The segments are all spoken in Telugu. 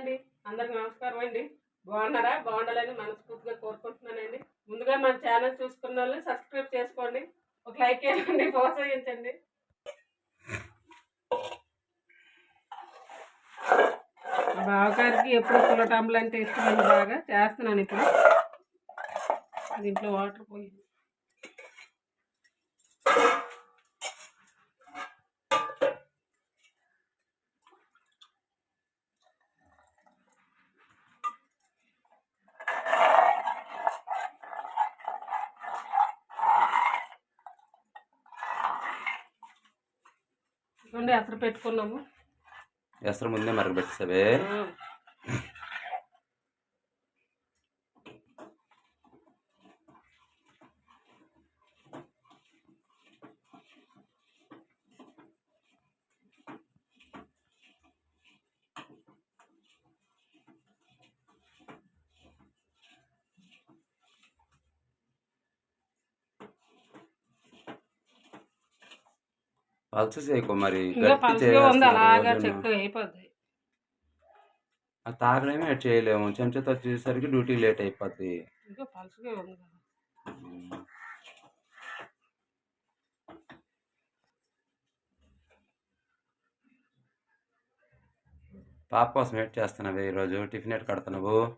అండి. అందరికి నమస్కారం అండి. బాగున్నారా? బాగుండాలని మనస్ఫూర్తిగా కోరుకుంటున్నానండి. ముందుగా మన ఛానల్ చూసుకున్న వాళ్ళు సబ్స్క్రైబ్ చేసుకోండి. ఒక లైక్ వేయండి ప్రోత్సహించండి. బావగారికి ఎప్పుడు పుల్లటాంబులు అంటే ఇష్టమండి బాగా. చేస్తున్నాను ఇప్పుడు. దీంట్లో వాటర్ పోయింది అసలు పెట్టుకున్నాము. ఎసరు ముందే మరగబెట్టేసావే పల్చ చేయకు మరి ఇంకా గట్టి పలుసుగా ఉంది చేస్తున్నారు అలాగా రోజును. చెట్టు అయిపోద్ది. అది తాగడమే అటు చేయలేము. చెంచాతో వచ్చేసరికి డ్యూటీ లేట్ అయిపోద్ది. పాప కోసం వెయిట్ చేస్తున్నావు ఈరోజు? టిఫిన్ ఎట్ కడుతున్నావు?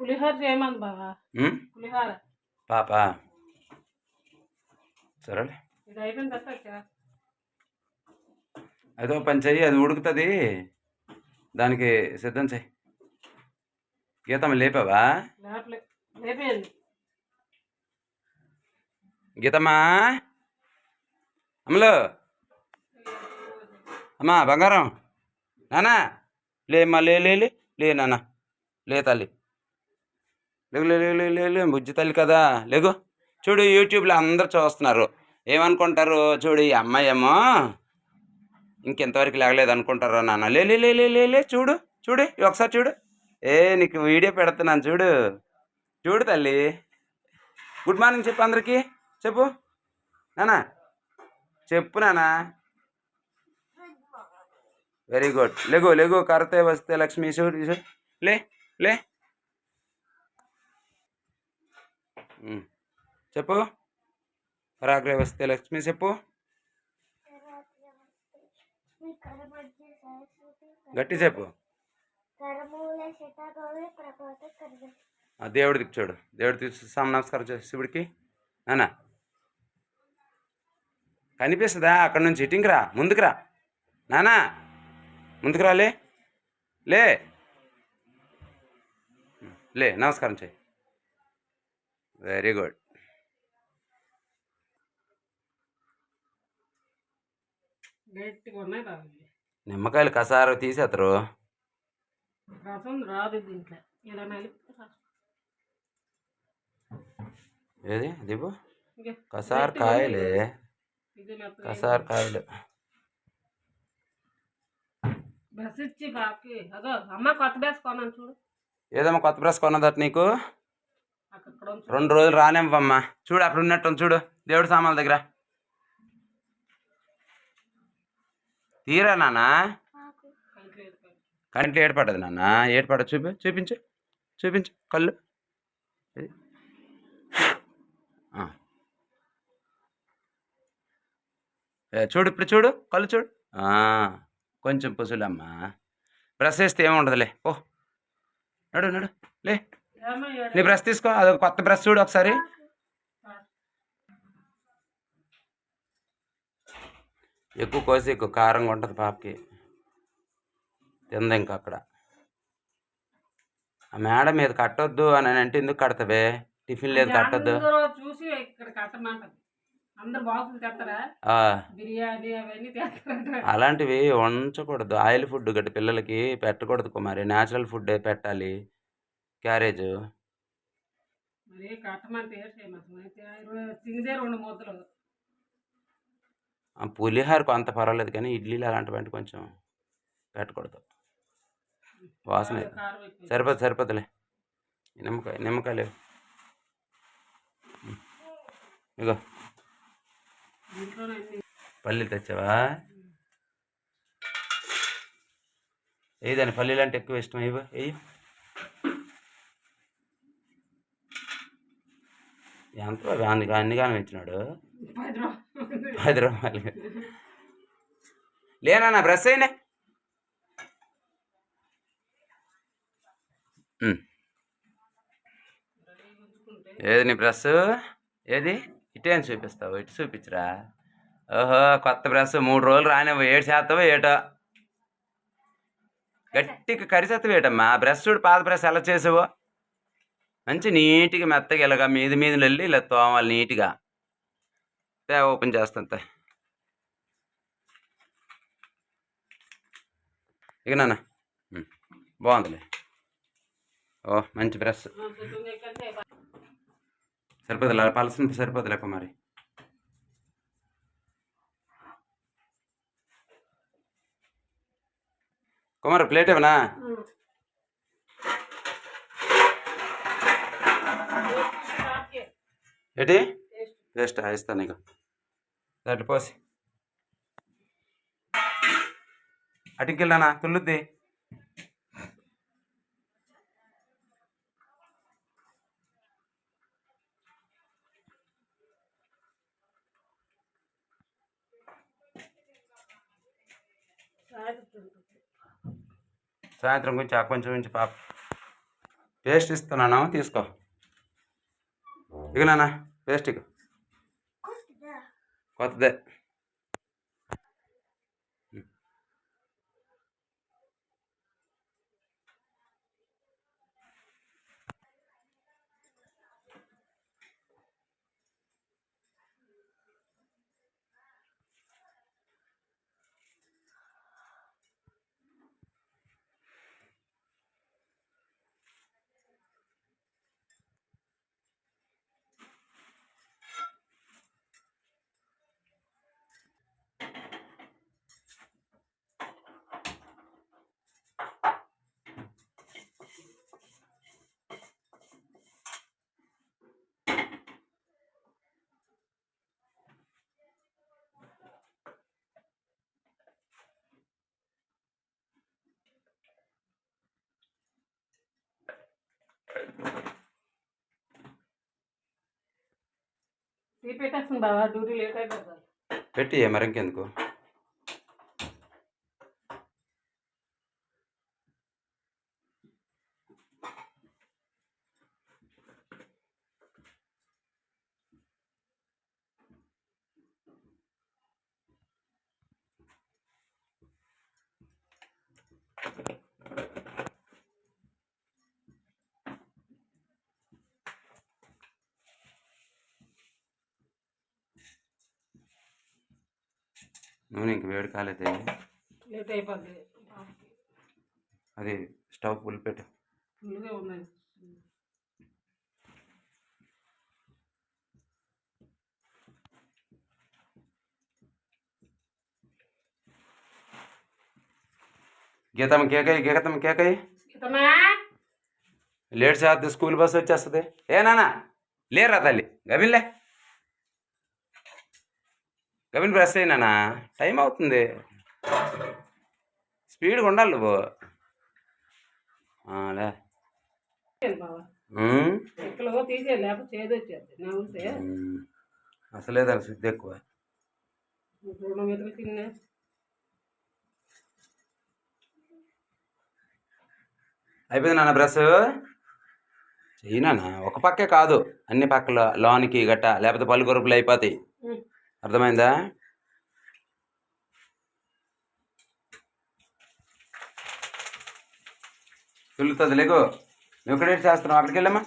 పులిహోర బాబా? పులిహోర. పాప? సరేలే. ఒక పని చెయ్యి అది ఉడుకుతుంది. దానికి సిద్ధం చెయ్యి. గీతమ్మ లేపావా? గీతమ్మా? అమ్మలో అమ్మా బంగారం. నానా. లేమ్మా లే లే లే నాన్న లే తల్లి. లేగు లే లే బుజ్జి తల్లి కదా. లేగు. చూడు యూట్యూబ్లో అందరు చూస్తున్నారు. ఏమనుకుంటారు? చూడు ఈ అమ్మాయి ఏమో ఇంకెంతవరకు లేగలేదు అనుకుంటారా నాన్న. లే లే లే లే లే లే చూడు చూడు ఒకసారి చూడు. ఏ నీకు వీడియో పెడుతున్నాను చూడు. చూడు తల్లి. గుడ్ మార్నింగ్ చెప్పు అందరికీ. చెప్పు. నానా చెప్పు నానా వెరీ గుడ్. లెగు లెగు కరతే వస్తే లక్ష్మి చూడు లే లే. చెప్పు. పరాగ్రే వస్తే లక్ష్మి చెప్పు. గట్టి చెప్పు. దేవుడు చూడు దేవుడి స్వామి సామ నమస్కారం చేసి శివుడికి. నానా కనిపిస్తుందా? అక్కడ నుంచి ఇటింగ్ రా. ముందుకు రా. నానా ముందుకు రాలే లే. లే. నమస్కారం చేయి. వెరీ గుడ్ గట్టిగా ఉన్నాయి బాబు ఇవి. నిమ్మకాయలు కసారు తీసేస్తారు రసం రాదు దీంట్లో. ఇలా. ఏది? దిపు కసార్ కాయలే. కసార్ కాయలు. బస్ ఇచ్చి బాకి. అదో అమ్మ కొత్త బస్ కొన్నాను చూడు. ఏదమ్మా కొత్త బ్రష్ కొన్నదట నీకు. రెండు రోజులు రానివ్వమ్మా. చూడు అప్పుడు ఉన్నట్టు చూడు. దేవుడి సామాన్ల దగ్గర. తీరా నాన్న? కంటి. కంట్లో ఏర్పడదు నాన్న. ఏర్పడదు చూపి చూపించు చూపించు కళ్ళు. చూడు ఇప్పుడు చూడు కళ్ళు చూడు. కొంచెం పుసులమ్మా. బ్రష్ వేస్తే ఏముండదులే ఓ నడు నడు లే? నీ బ్రష్ తీసుకో అదొక కొత్త బ్రష్ చూడు ఒకసారి. ఎక్కువ కోసి ఎక్కువ కారంగా ఉంటుంది పాపకి. తింది ఇంకా అక్కడ. ఆ మేడం మీద కట్టొద్దు అని అంటే ఎందుకు కడతావే టిఫిన్ లేదు కట్టొద్దు. చూసి ఇక్కడ కట్టమంటది. అందరు బాక్సులు తెస్తారా ఆ, బిర్యానీ అవన్నీ తెస్తారంట అలాంటివి ఉంచకూడదు ఆయిల్ ఫుడ్ గట్టి పిల్లలకి పెట్టకూడదు కుమారి. న్యాచురల్ ఫుడ్ పెట్టాలి. క్యారేజ్. మరి కట్టమంటే రెండు ఆ పులిహోరకు అంత పర్వాలేదు కానీ ఇడ్లీలు అలాంటివంటి కొంచెం పెట్టకూడదు. వాసన. సరిపోదు సరిపోతులే నిమ్మకాయ నిమ్మకాయలు. ఇగో. పల్లీలు తెచ్చావా? ఏదని పల్లీలు అంటే ఎక్కువ ఇష్టం. ఇవ్వ వెయ్యి ఎంత అన్ని అన్ని కానీ ఇచ్చినాడు? పది రూపాయలు పది లేనా బ్రష్ అయినా ఏది నీ బ్రష్? ఏది? ఇటే అని చూపిస్తావు? ఇటు చూపించరా. ఓహో కొత్త బ్రష్. మూడు రోజులు రానివ్వు. ఏడు చేస్తావో ఏటో? గట్టిగా కరిసేస్తావు ఏటమ్మా? బ్రష్ చూడు పాత బ్రష్ ఎలా చేసావో. మంచి నీట్గా మెత్తగా ఇలాగా మీద మీద వెళ్ళి ఇలా తోమాలి నీట్గా. తే ఓపెన్ చేస్తాను ఇక నాన్న. బాగుందిలే. ఓ మంచి బ్రష్. సరిపోదులే పలసిన సరిపోదులే కుమారి. కుమార్ ప్లేట్ ఇవ్వనా ఏంటి? వేస్ట్ ఇస్తాను నీకు దాంట్లో పోసి. అటుకెళ్ళానా? తుల్లుద్ది. సాయంత్రం గురించి ఆ కొంచెం నుంచి పాప. పేస్ట్ ఇస్తున్నాను తీసుకో. ఇక నాన్న పేస్ట్ ఇక But that? టీ పెట్టేస్తుంది బాబా డ్యూటీ లేట్ అయిపోతుంది పెట్టి మరి ఇంకెందుకు? నూనె ఇంక వేడి కాలేదే. లేట్ అయిపోద్ది. అది స్టవ్ ఫుల్ పెట్టు ఫుల్గా ఉన్నాయి గీతమ్మ కేకయ్యి గీతమ్మ కేకయ్యి. లేట్ చేద్ది స్కూల్ బస్ వచ్చేస్తుంది. ఏ నాన్న లేరా తల్లి గవిన్లే గవిన్ బ్రష్ అయినా టైం అవుతుంది. స్పీడ్గా ఉండాలి నువ్వు. అసలే దాని శుద్ధి ఎక్కువ. అయిపోయింది నాన్న బ్రష్? చెయ్యి నాన్న. ఒక పక్కే కాదు. అన్ని పక్కల లోనికి గట్ట లేకపోతే పళ్ళు గొరుపులు అయిపోతాయి. అర్థమైందా? తుల్లుతుంది లేకు. నువ్వు ఇక్కడ చేస్తున్నావు అక్కడికి వెళ్ళమ్మా.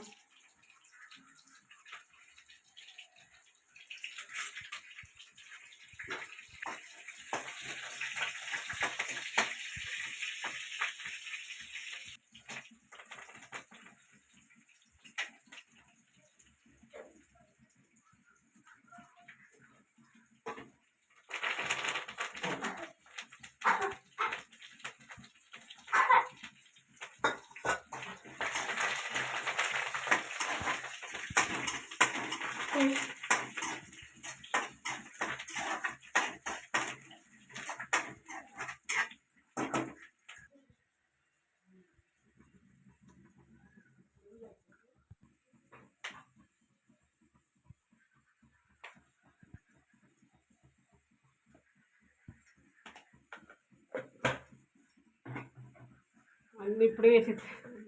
ఇప్పుడు వేసి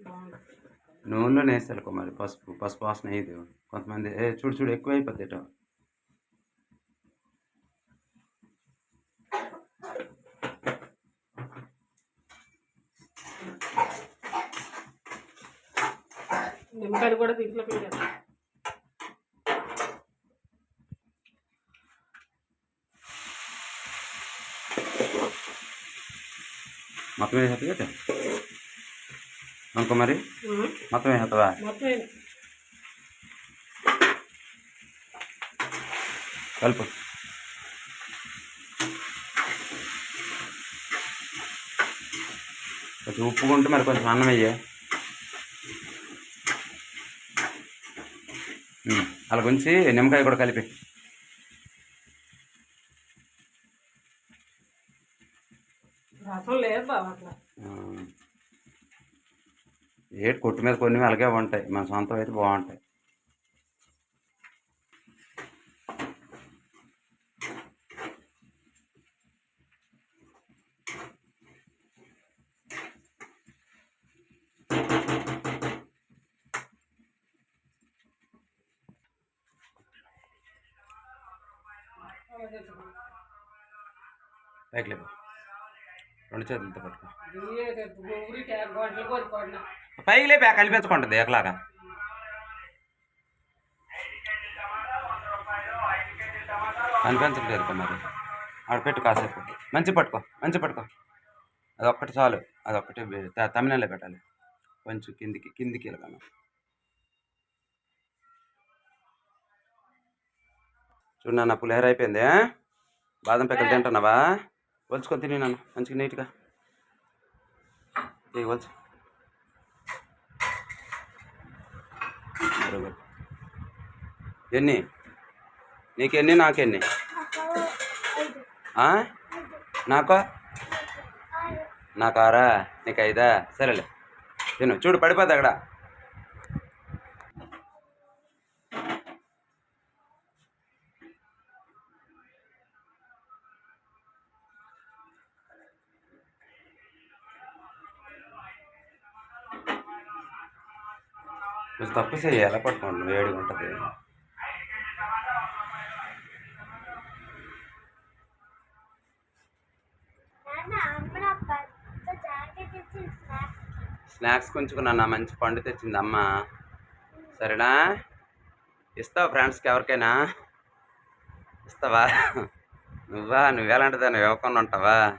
బాగుంది నూనెలో వేస్తారు మరి పసుపు పసుపు వాసన వేయదు కొంతమంది ఏ చూడు చూడు ఎక్కువ అయిపోద్ది ఇటు. నిమ్మకాయలు కూడా దీంట్లో పిండారు మొత్తం వేసేది కదా అనుకో మరి. మొత్తం వేసేస్తావా? కలుపు. కొంచెం ఉప్పు ఉంటే మరి కొంచెం అన్నం ఉమ్, అలా కొంచెం నిమ్మకాయ కూడా కలిపి రసం లేదు బాబు అట్లా ఆ, ఏటి కొట్టు మీద కొన్ని అలాగే ఉంటాయి. మన సొంతం అయితే బాగుంటాయి. పైకి రెండు చేతులతో పట్టుకో. పైకి లేపి కనిపించకుంటుంది ఎక్కలాగా కనిపించట్లేదు మరి. ఆడ పెట్టు కాసేపు. మంచి పట్టుకో మంచి పట్టుకో. అదొక్కటి చాలు. అదొక్కటి తమిళలో పెట్టాలి. కొంచెం కిందికి కిందికి వెళ్ళగాను చూడు నాన్న అయిపోయింది బాదం పెక్కలు తింటున్నావా? వలుచుకొని తిని నన్ను మంచిగా నీట్గా. ఏ వలుచు ప్రభు ఎన్ని? నీకెన్ని నాకెన్ని? ఆ? నాకు? నాకు ఆరా నీకు ఐదా సరేలే. తిను. చూడు పడిపోద్ది అక్కడ. తక్కువ ఎలా పట్టుకోండి వేడిగా ఉంటుంది. స్నాక్స్ కొంచుకున్నా మంచి పండు తెచ్చింది అమ్మ. సరేనా? ఇస్తావా ఫ్రెండ్స్కి ఎవరికైనా? ఇస్తావా? నువ్వా? నువ్వెలాంటి దాన్ని ఇవ్వకుండా ఉంటావా?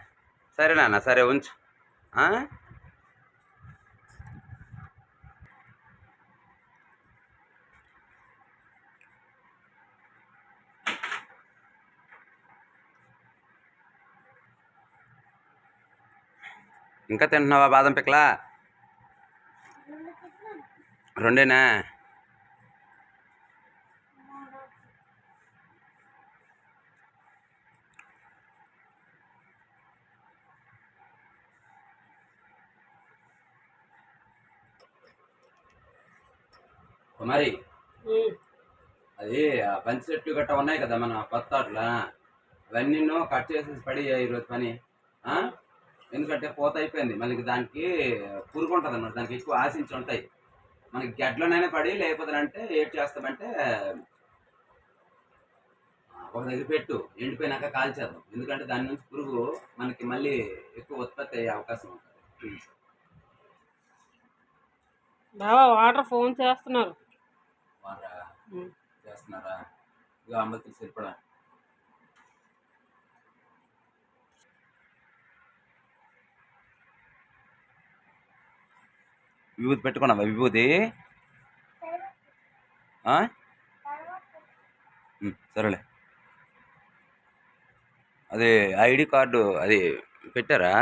సరే నాన్న సరే ఉంచు. ఇంకా తింటున్నావా బాదం పిక్కలా రెండేనా మరి ఉమ్. అది ఆ పంచి చెట్లు గట్ట ఉన్నాయి కదా మన కొత్త అట్లా అవన్నీ కట్ చేసేసి పడి ఈరోజు పని ఆ? ఎందుకంటే పూత అయిపోయింది. మళ్ళీ దానికి పురుగు ఉంటుంది అన్నమాట దానికి ఎక్కువ ఆశించి ఉంటాయి. మనకి గడ్లనైనా పడి లేకపోతే అంటే ఏం చేస్తామంటే ఒక దగ్గర పెట్టు ఎండిపోయినాక కాల్చేద్దాం. ఎందుకంటే దాని నుంచి పురుగు మనకి మళ్ళీ ఎక్కువ ఉత్పత్తి అయ్యే అవకాశం ఉంటుంది. బాబా వాటర్ ఫోన్ చేస్తున్నారు. చేస్తున్నారా? ఇక అమ్మకి సరిపడా. విభూతి పెట్టుకున్నావా? విభూతి? సరేలే. అది ఐడి కార్డు అది పెట్టారా?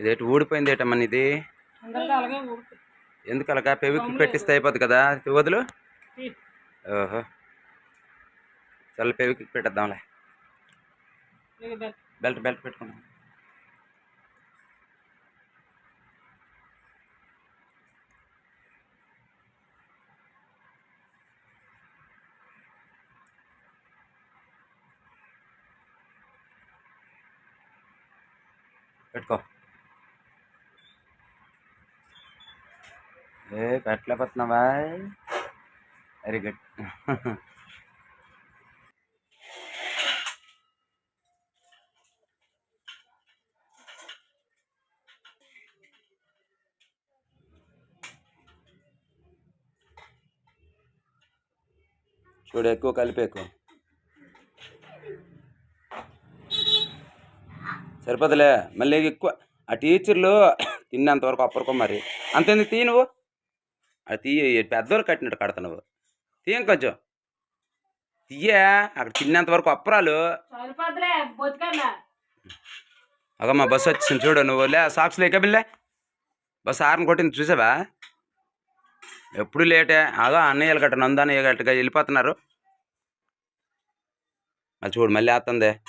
ఇదేంటి ఊడిపోయింది ఏటమ్మని ఇది ఎందుకు అలాగా పెవికి పెట్టిస్తే అయిపోద్ది కదా? వదులు. ఓహో. చల్ల పెవికి పెట్టేద్దాంలే. బెల్ట్. బెల్ట్ పెట్టుకున్నాం పెట్టుకో ఏ పెట్టలేకపోతున్నావా వెరీ గుడ్ చూడు ఎక్కువ కలిపేకు సరిపోదులే. మళ్ళీ ఎక్కువ. ఆ టీచర్లు తిన్నంత వరకు అప్పరుకో మరి. అంతేందుకు తీ నువ్వు? అది తీయ పెద్దవారు కట్టినట్టు కడతా నువ్వు. తీయం కొంచెం. తీయే. అక్కడ తిన్నంత వరకు అప్పరాలు. అగమ్మా బస్సు వచ్చింది చూడు నువ్వు. లే సాక్స్ లేక బిల్లే బస్సు ఆరని కొట్టింది చూసావా? ఎప్పుడు లేటే. అదో అన్నయ్యలు గట్ట నందానయ్య గట్టగా వెళ్ళిపోతున్నారు. అది చూడు మళ్ళీ వేస్తుంది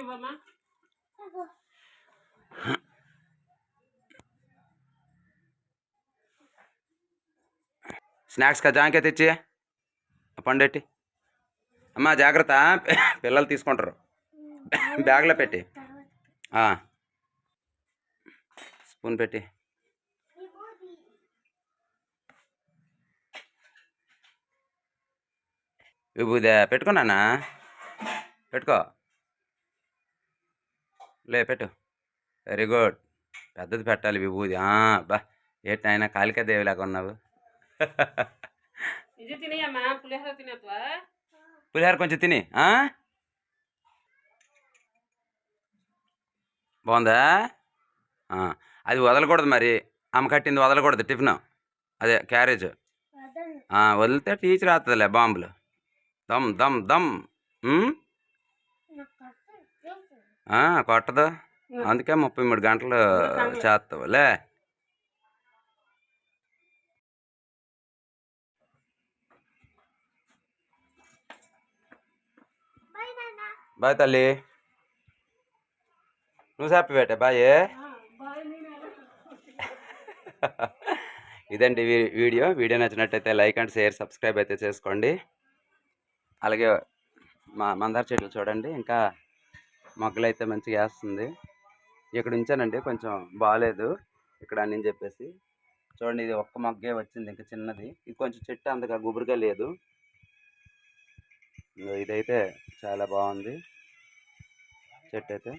మర్చిపోవమ్మా స్నాక్స్ కదా జాంకే తెచ్చి? పండెట్టి. అమ్మా జాగ్రత్త. పిల్లలు తీసుకుంటారు. బ్యాగ్లో పెట్టి. స్పూన్ పెట్టి. విభూదే పెట్టుకున్నానా? పెట్టుకో. లే పెట్టు. వెరీ గుడ్ పెద్దది పెట్టాలి విభూది. ఆ, బా. ఏంటి ఆయన కాళికా దేవిలాగా ఉన్నావు? పులిహోర తినేత్వా పులిహోర కొంచెం తిని ఆ? బాగుందా? ఆ, అది వదలకూడదు మరి. ఆమె కట్టింది వదలకూడదు టిఫిన్. అదే క్యారేజ్. వదలను. ఆ, వదిలితే టీచర్ వస్తుందిలే బాంబులు. దమ్ దమ్ దమ్ ఉమ్? నాకు కష్టం చేస్తుంది. ఆ, కొట్టదు. అందుకే ముప్పై మూడు గంటలు చేస్తావులే బాయ్ తల్లి. నువ్వు హ్యాపీ పెట్టే బాయ్. ఇదండి వీడియో. వీడియో నచ్చినట్టయితే లైక్ అండ్ షేర్ సబ్స్క్రైబ్ అయితే చేసుకోండి. అలాగే మా మందార చెట్లు చూడండి. ఇంకా మొగ్గలు అయితే మంచిగా వేస్తుంది. ఇక్కడ ఉంచానండి కొంచెం బాగాలేదు ఇక్కడ అని చెప్పేసి చూడండి ఇది ఒక్క మొగ్గే వచ్చింది ఇంకా చిన్నది. ఇది కొంచెం చెట్టు అంతగా గుబురుగా లేదు. ఇదైతే చాలా బాగుంది. చెట్టు అయితే